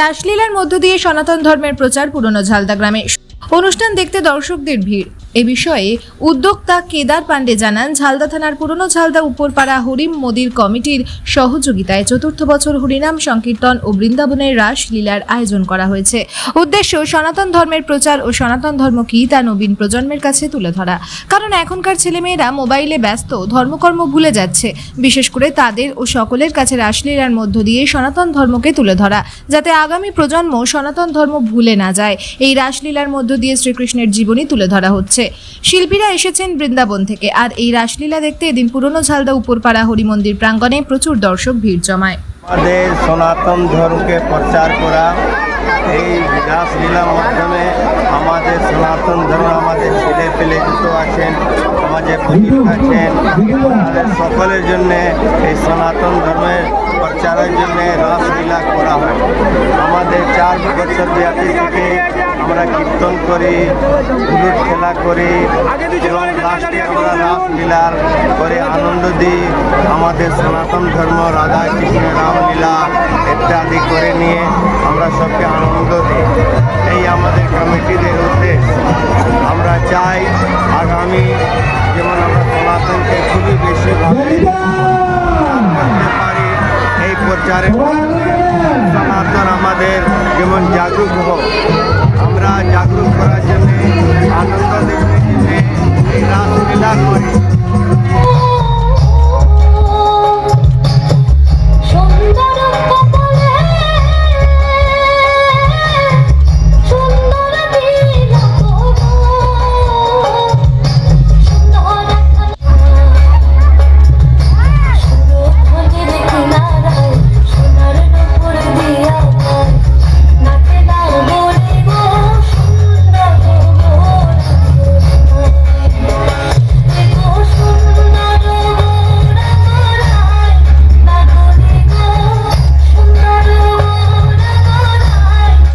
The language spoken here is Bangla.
রাসলীলার মধ্য দিয়ে সনাতন ধর্মের প্রচার পুরনো ঝালদা গ্রামে। অনুষ্ঠান দেখতে দর্শকদের ভিড়। এ বিষয়ে উদ্যোক্তা কেদার পাণ্ডে জানান, ঝালদা থানার পুরনো ঝালদা উপরপাড়া হরিম মোদির কমিটির সহযোগিতায় চতুর্থ বছর হরিনাম সংকীর্তন ও বৃন্দাবনের রাসলীলার আয়োজন করা হয়েছে। উদ্দেশ্য, সনাতন ধর্মের প্রচার ও সনাতন ধর্ম কী তা নবীন প্রজন্মের কাছে তুলে ধরা। কারণ এখনকার ছেলেমেয়েরা মোবাইলে ব্যস্ত, ধর্মকর্ম ভুলে যাচ্ছে। বিশেষ করে তাদের ও সকলের কাছে রাসলীলার মধ্য দিয়ে সনাতন ধর্মকে তুলে ধরা, যাতে আগামী প্রজন্ম সনাতন ধর্ম ভুলে না যায়। এই রাসলীলার মধ্য দিয়ে শ্রীকৃষ্ণের জীবনী তুলে ধরা হচ্ছে। শিল্পীরা এসেছেন বৃন্দাবন থেকে। আর এই রাসলীলা দেখতে এদিন পুরনো ঝালদা উপরপাড়া হরিমন্দির প্রাঙ্গণে প্রচুর দর্শক ভিড় জমায়। আমাদের সনাতন ধর্মকে প্রচার করা এই রাসলীলার মাধ্যমে আমাদের সনাতন ধর্ম আমাদের ছেলে পেলে যত আছেন, আমাদের পুলিশ আছেন, আমাদের সকলের জন্যে এই সনাতন ধর্মের প্রচারের জন্যে রাসলীলা করা হয়। আমাদের চার বছর ব্যাপী থেকে আমরা কীর্তন করি হলুদ খেলা করি এবং লাস্টে আমরা রাসলীলার করে আনন্দ দিই। আমাদের সনাতন ধর্ম রাধা কৃষ্ণ রামলীলা ইত্যাদি করে নিয়ে আমরা সবকে আনন্দ দিই। এই আমাদের কমিটিদের উদ্দেশ্য। আমরা চাই আগামী যেমন আমরা সনাতনকে খুবই বেশিভাবে করতে পারি এই প্রচারে সনাতন আমাদের যেমন জাগরুক হোক আমরা জাগরুক করার জন্য